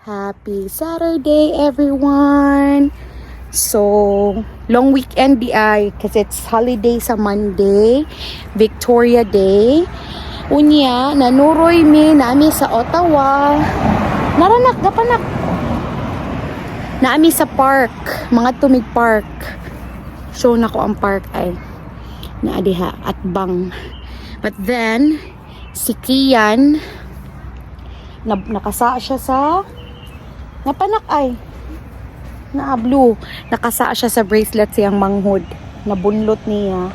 Happy Saturday, everyone! So, long weekend di ay kasi it's holiday sa Monday, Victoria Day. Unya, nanuroy mi nami sa Ottawa. Naranak, gapanak. Naami sa park, mga tumig park. Show na ko ang park ay naadiha at bang. But then, si Kian, na, nakasa siya sa napanak ay. Na blue nakasa siya sa bracelet siyang manghod. Nabunlot niya.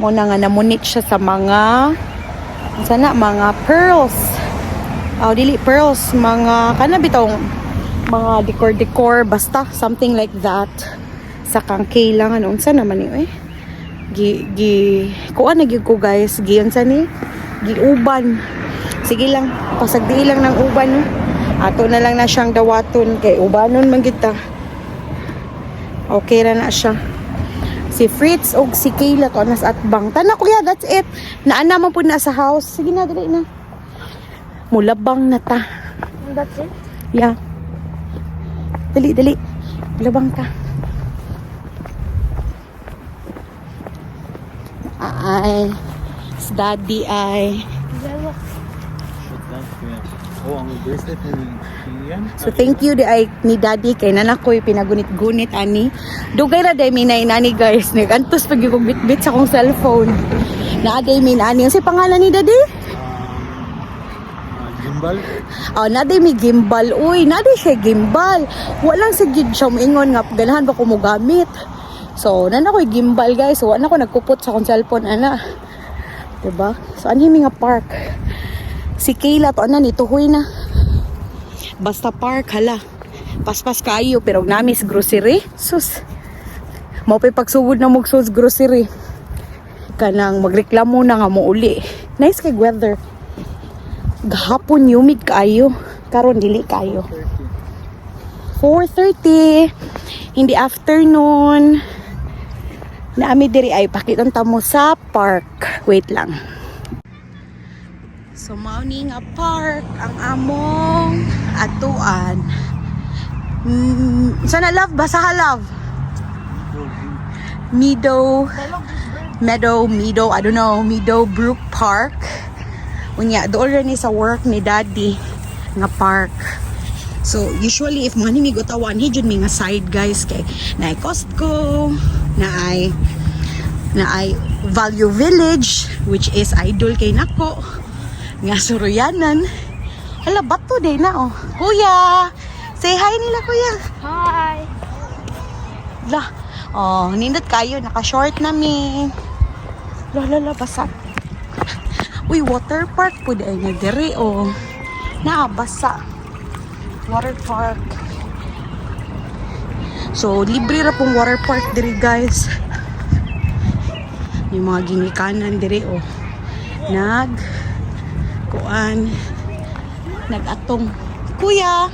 Mo na nga namunit siya sa mga sana mga pearls. Oh dili pearls mga kana bitong mga decor decor basta something like that. Sa kang kailangan unsa naman ni eh. Gi gi kuan na ko guys. Giyon sa ni giuban. Sige lang pasagdi lang ng uban no? Ato na lang na siyang dawaton. Kay ubanon man gid ta okay ra na siya. Si Fritz og si Kayla to nas at bang. Tana kuya that's it. Naana man pud na sa house. Sige na dali na. Mulabang na ta. That's it? yeah dali dali. Labang ta. Ay. Si daddy ay Oh, ang bracelet ni Ian. So thank you di ay ni daddy kay nanakoy pinagunit-gunit ani. Dugay ra day minay nani guys. Nagantos pag yung bit-bit sa akong cellphone. Na day min ani. Ang pangalan ni daddy? Ah, gimbal. Oh, na day mi gimbal. Uy, na day siya gimbal. Walang sa gid siya moingon nga ganahan ba ko mo gamit. So, nana ko'y gimbal guys. So, wala ko nagkupot sa akong cellphone ana. 'Di ba? So, anhi mi nga park. Si Kayla to ana nituhoy na. Basta park hala. Paspas kayo pero namis grocery. Sus. Mao pay pagsugod na mog sus grocery. Kanang magreklamo na nga mo uli. Nice kay weather. Gahapon humid kayo. Karon dili kayo. 4:30 in the afternoon. Naami diri ay pakiton ta mo sa park. Wait lang. So ni nga park ang among atuan. Mm, sana love basa love. Meadow Meadow Meadow I don't know Meadow Brook Park. Unya rin ni sa work ni daddy nga park. So usually if mga nimig utawan hijud mi nga side guys kay na Costco na ay na ay Value Village which is idol kay nako nga suruyanan. Hala bato day na oh. Kuya, say hi nila kuya. Hi! La, oh, nindot kayo, naka-short na mi. La, la, la, basa. Uy, water park po ay na diri, oh. Naabasa. Water park. So, libre ra pong water park diri, guys. Yung mga ginikanan diri, oh. Nag, kuan, nag-atong. Kuya!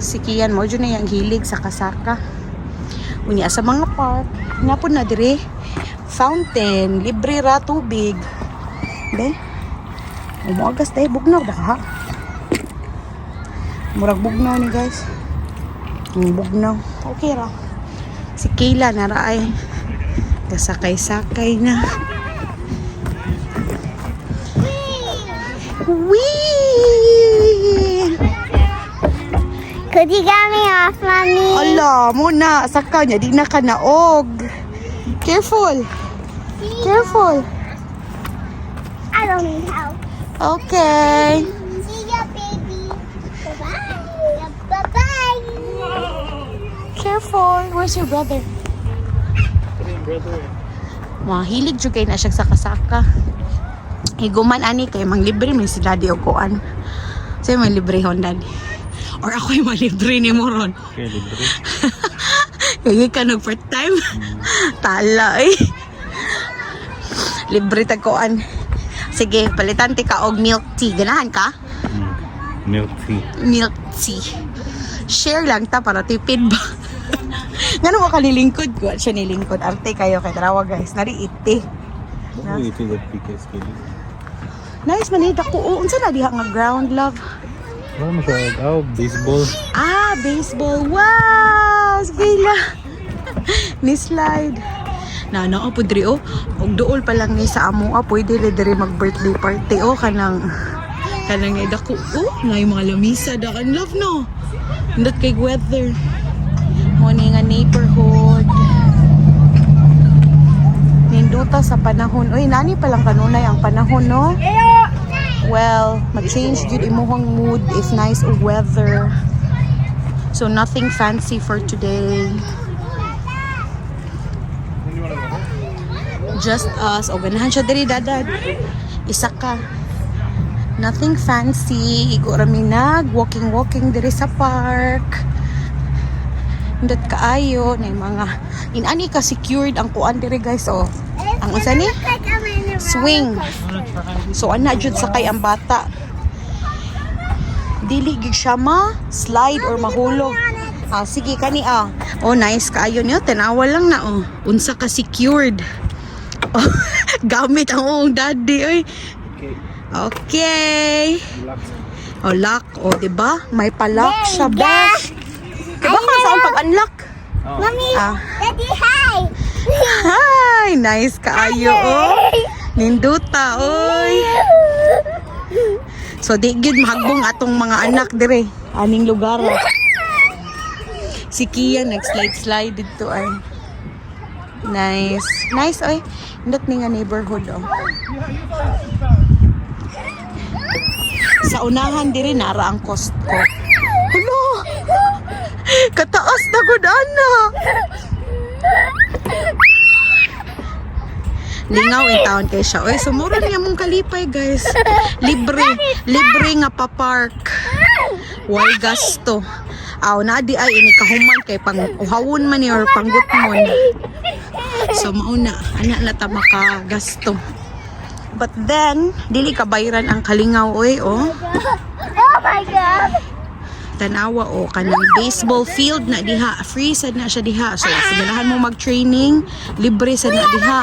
Si Kian mo, dyan na yung hilig sa kasaka. Unya sa mga park, nga po na dire, fountain, libre ra tubig. Be, umuagas tayo, bugnaw ba ha? Murag bugnaw ni guys. Bugnaw. Okay ra. Si Kayla na ra ay kasakay-sakay na. Wee! Could you get me off, mommy? Ala, mo na, saka niya, di na ka naog. Careful. Careful. I don't need help. Okay. See ya, baby. Bye-bye. Bye-bye. Careful. Where's your brother? brother. Mahilig jud kay na siya sa kasaka. Higuman ani kay mang libre man si daddy og kuan. Say man libre hon daddy. Or ako yung malibre ni mo ron. Okay, libre. Kaya ka nag part time. Tala eh. Libre tag kuan. Sige, palitan ti ka og milk tea. Ganahan ka? Mm. Milk tea. Milk tea. Share lang ta para tipid ba? Ngano ka nilingkod ko? Siya nilingkod. Arte kayo kay tarawa guys. Nari iti. Ano ito the PKS kili? Nice man ako. Oh, unsa na diha nga ground love? Mo siya. Oh, baseball. Ah, baseball. Wow! Gila. ni slide. Na na po diri oh. Og duol pa lang ni sa amo ah, pwede le diri mag birthday party oh kanang kanang nga dako oh na yung mga lamisa da kan love no. Ndot kay weather. Mo ni nga neighborhood. Ninduta sa panahon. Uy, nani pa lang kanunay ang panahon no. Well, mag-change jud imuhang mood if nice og weather. So nothing fancy for today. Just us. O ganahan siya diri dadad. Isa ka. Nothing fancy. Igo rami nag walking walking diri sa park. Ndot kaayo na mga inani ka secured ang kuan diri guys oh. Ang unsa ni? Swing. So ana jud sakay ang bata. Dili gid siya ma slide or mahulog. Ah sige kani ah. Oh nice kaayo niyo tanawa lang na oh. Unsa ka secured. Oh, gamit ang ong daddy oy. Okay. Oh lock oh di ba? May pa-lock siya bash. Diba ka saan pag-unlock? Oh. Mommy, Ah. Daddy, hi. Hi, nice kaayo oh. Ninduta oy. So di gid mahagbong atong mga anak dire aning lugar. Si Kia nag-slide slide dito ay. Nice. Nice oy. Ndot ni nga neighborhood oh. Sa unahan dire nara ang Costco. Hello. Kataas na gud ana. Lingaw in town kay siya. Oy, sumura niya mong kalipay, guys. Libre. Libre nga pa park. Why gasto? Aw, na di ay ini kahuman kay pang uhawon man or panggutmon. So mauna, ana na ta maka gasto. But then, dili ka bayran ang kalingaw oy, oh. Oh my God. Tanawa o kanang baseball field na diha. Free sad na siya diha. So, sigalahan mo mag-training, libre sad na diha.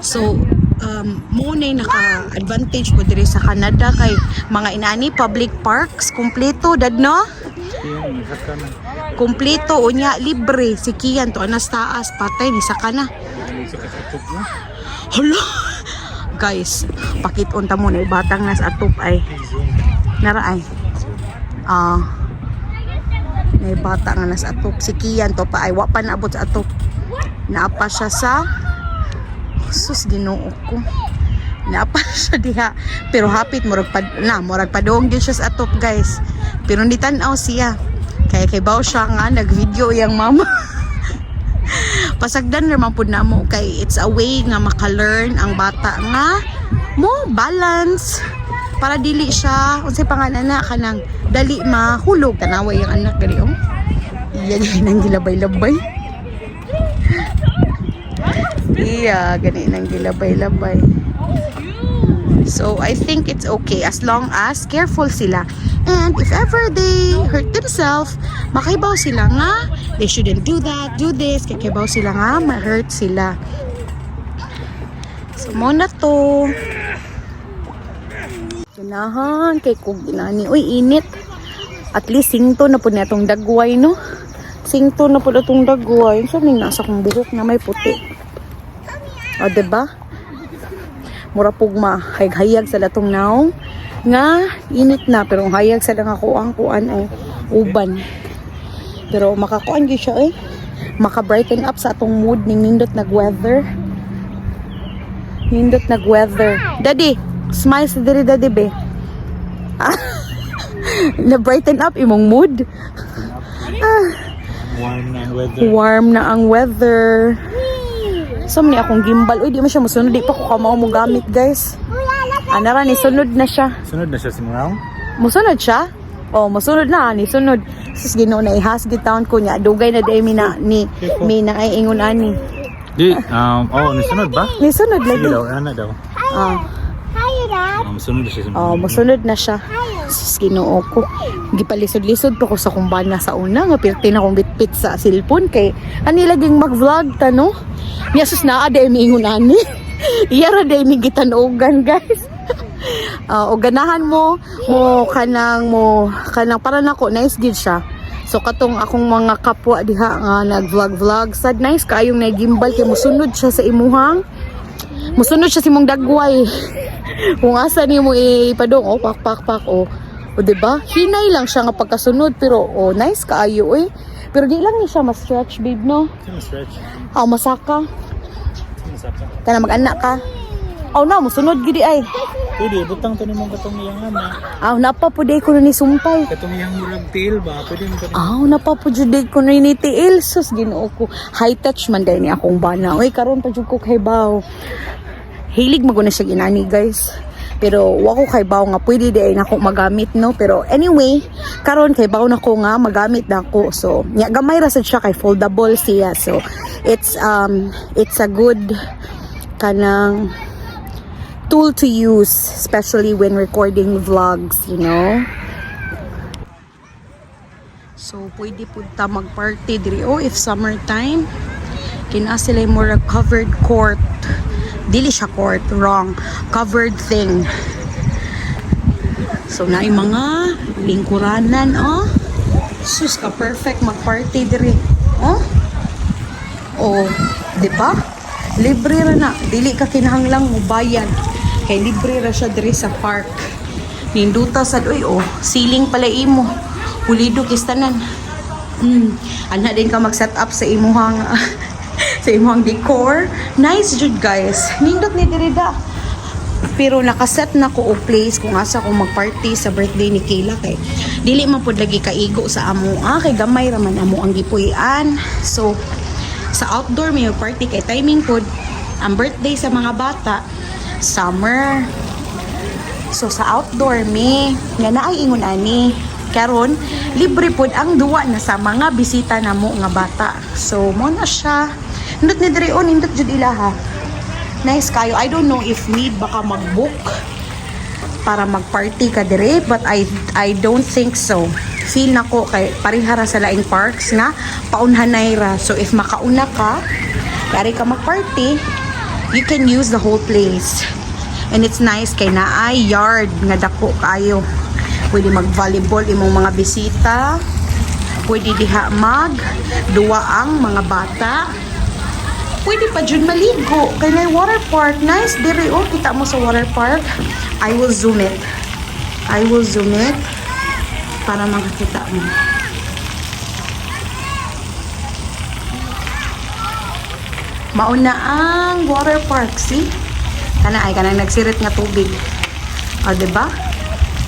So, um, mo na naka-advantage po diri sa Canada kay mga inani public parks kumpleto dad no? Kumpleto unya libre si Kian to anas taas patay ni saka na. Hala. Guys, pakit-on ta mo na batang nas atop ay nara ay. Ah. May bata nga nas atop si Kian to pa ay wa pa naabot sa atop. Naapa siya sa sus ginoo ko. Naapa siya diha. Pero hapit murag pa na murag padong gyud siya sa atop guys. Pero hindi tan-aw siya. Kaya kay baw siya nga nag-video yang mama. pasagdan naman po na mo kay it's a way nga maka-learn ang bata nga mo balance para dili siya unsay pangalan na kanang dali mahulog tanawa yung anak gali oh iya gani nang gilabay-labay iya gani nang gilabay-labay So, I think it's okay as long as careful sila. And if ever they hurt themselves, makaibaw sila nga, they shouldn't do that, do this, kakibaw sila nga, ma-hurt sila. So, muna to. Ganahan, kay kog ginani. Uy, init. At least singto na po na itong dagway, no? Singto na po na itong dagway. So, ning nasa kong buhok na may puti. O, diba? mura pug mahayag-hayag sa latong naong nga init na pero hayag sa lang ako ang kuan ay uban pero makakuan gyud siya eh maka brighten up sa atong mood ning nindot nag weather nindot nag weather daddy smile sa diri daddy be na brighten up imong mood Warm na ang weather. warm na ang weather so mani akong gimbal uy di mo siya musunod di pa ko kamao mo gamit guys Anara ni sunod na siya. Sunod na siya si Muraw. Musunod siya? Oh, musunod na ni sunod. Sus Ginoo na ihas gitaon ko niya. Dugay na day mi na ni mi na ay ingon ani. Di, um, oh, nasunod ba? Ni sunod Sige lagi. daw, ano daw. Ah, Hi, Dad. Um, sunod na siya si oh, musunod na siya. Sus Ginoo ko. Gipalisod-lisod pa ko sa kumbana sa una nga pirti na kong bitbit sa cellphone kay ani laging mag-vlog ta no. Niya sus naa day mi ingon ani. Iya ra day mi gitanugan guys. Ah, o ganahan mo mo kanang mo kanang para nako nice gid siya. So katong akong mga kapwa diha nga nag-vlog vlog sad nice kaayong nagimbal kay musunod siya sa imuhang musunod siya sa imong dagway. Kung asa ni mo ipadong oh pak pak pak oh. O di ba? Hinay lang siya nga pagkasunod pero oh nice kaayo eh. Pero di lang ni siya ma-stretch babe no. Sino stretch? Ah, masaka. Sapa? Kana mag-anak ka. Oh na, musunod gidi ay. Pwede, butang to nimong katong iyang ana. Ah, napa po ko na ni sumpay. Katong iyang murag tail ba? Pwede mo katong napa po jud day ko na ni tiil. Sus, ginoo ko. High touch man day ni akong bana. Uy, karon pa jud ko kay baw. Hilig maguna siya ginani, guys. Pero wa ko kay baw nga pwede di ay nako magamit no pero anyway karon kay baw nako nga magamit na ko so nya gamay ra sad siya kay foldable siya so it's um it's a good kanang tool to use, especially when recording vlogs, you know. So, pwede po ta mag-party diri. Oh, if summertime, kina sila yung more covered court. Dili siya court, wrong. Covered thing. So, na yung mga lingkuranan, oh. Sus ka, perfect mag-party diri. Oh. Oh, di ba? Libre ra na. Dili ka kinahanglang mo bayad. Kay libre ra siya diri sa park. Ninduta sad uy oh, ceiling pala imo. Pulido kistanan. Mm. Ana din ka mag-set up sa imuhang sa imuhang decor. Nice jud guys. Nindot ni diri da. Pero nakaset na ko og place kung asa ko magparty sa birthday ni Kayla kay dili man pud lagi kaigo sa amo ah kay gamay ra man amo ang gipuy-an. So sa outdoor may party kay timing pod ang birthday sa mga bata summer so sa outdoor mi nga naay ingon ani karon libre pod ang duwa na sa mga bisita namo nga bata so mo na siya ndot ni diri on indot jud ilaha nice kayo i don't know if need baka mag-book para mag-party ka dire but I I don't think so. Feel na ko kay parihara sa laing parks nga paunhanay ra. So if makauna ka, yari ka mag-party, you can use the whole place. And it's nice kay naay yard nga dako kayo. Pwede mag-volleyball imong mga bisita. Pwede diha mag duwa ang mga bata. Pwede pa dyan maligo. Kay na water park. Nice diri oh. Kita mo sa water park. I will zoom it. I will zoom it para makakita mo. Mauna ang water park, see? Kana ay kanang nagsirit nga tubig. O, di ba?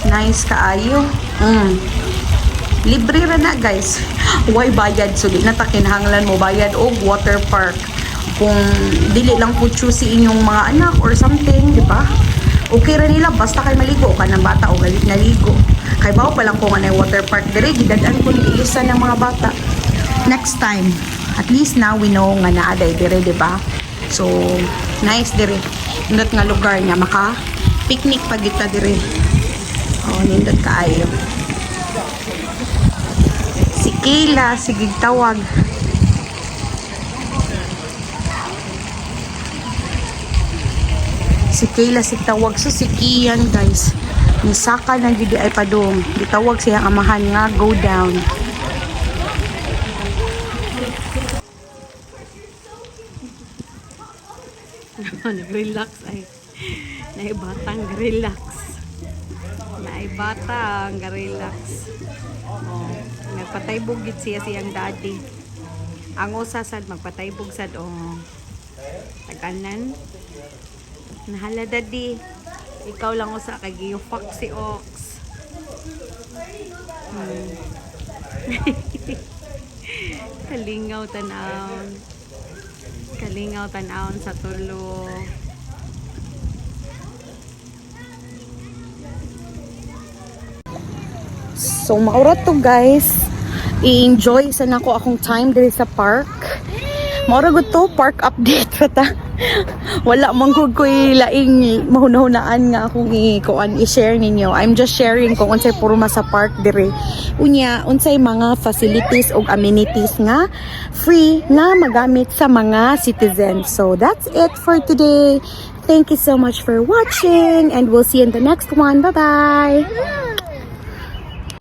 Nice kaayo. Mm. Libre ra na, guys. Why bayad? So, di na ta kinahanglan mo bayad og water park. Kung dili lang po choose inyong mga anak or something, di ba? Okay ra nila basta kay maligo ka ng bata o galit naligo. Kay bawo pa lang kung yung water park dire gidadaan ko ni ilisa ng mga bata. Next time, at least now we know nga naaday dire, di ba? So, nice dire. Nindot nga lugar nga maka picnic pag kita dire. Oh, nindot kaayo. Si Kayla, sige tawag. Si Kayla si tawag so si Kian guys. Ni saka na gidi ay padong. Gitawag siya amahan nga go down. Nag-relax ay. Naibatang relax. Naibatang relax. Oh, nagpataybog gid siya siyang daddy. Ang usa sad magpataybog sad oh. Taganan. Nahala daddy. Ikaw lang usa kay giyupak si Ox. Hmm. Kalingaw tanawon. Kalingaw tanawon sa tulo. So, maurat to guys. I-enjoy sa nako akong time diri sa park. Maura to park update pa ta. Wala man gud ko laing mahunahunaan nga akong i-kuan i-share ninyo. I'm just sharing kung unsay porma sa park diri. Unya, unsay mga facilities ug amenities nga free nga magamit sa mga citizens. So that's it for today. thank you so much for watching and we'll see you in the next one. Bye-bye!